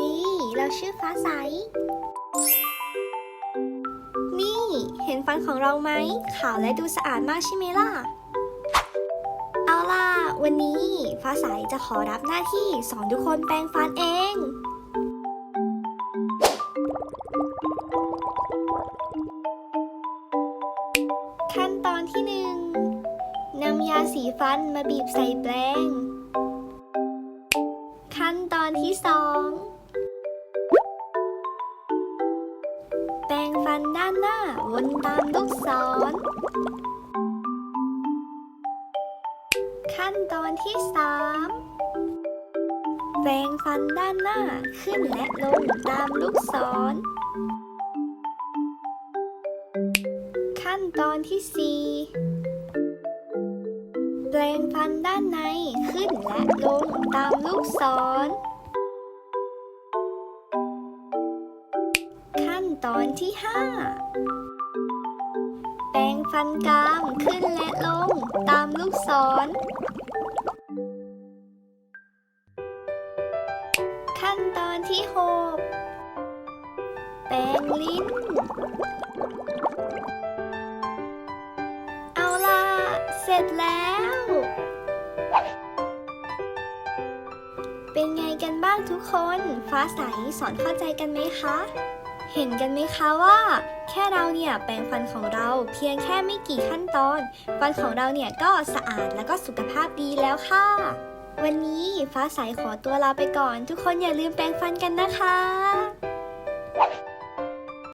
ดี เราชื่อฟ้าใส นี่ เห็นฟันของเราไหม ขาวและดูสะอาดมากใช่ไหมล่ะ เอาล่ะ วันนี้ฟ้าใสจะขอรับหน้าที่สอนทุกคนแปรงฟันเองขั้นตอนที่หนึ่งนำยาสีฟันมาบีบใส่แปรงขั้นตอนที่สอง แปรงฟันด้านหน้าวนตามลูกศร ขั้นตอนที่สามแปรงฟันด้านหน้าขึ้นและลงตามลูกศร ขั้นตอนที่สี่แปรงฟันด้านในขึ้นและลงตามลูกศร ตอนที่ห้าแปรงฟันกรามขึ้นและลงตามลูกศร ขั้นตอนที่หกแปรงลิ้น เอาล่ะ เสร็จแล้ว เป็นไงกันบ้างทุกคน ฟ้าใสสอนเข้าใจกันไหมคะ เห็นกันไหมคะว่า แค่เราเนี่ยแปรงฟันของเราเพียงแค่ไม่กี่ขั้นตอน ฟันของเราเนี่ยก็สะอาดแล้วก็สุขภาพดีแล้วค่ะ วันนี้ฟ้าใสขอตัวลาไปก่อน ทุกคนอย่าลืมแปรงฟันกันนะคะ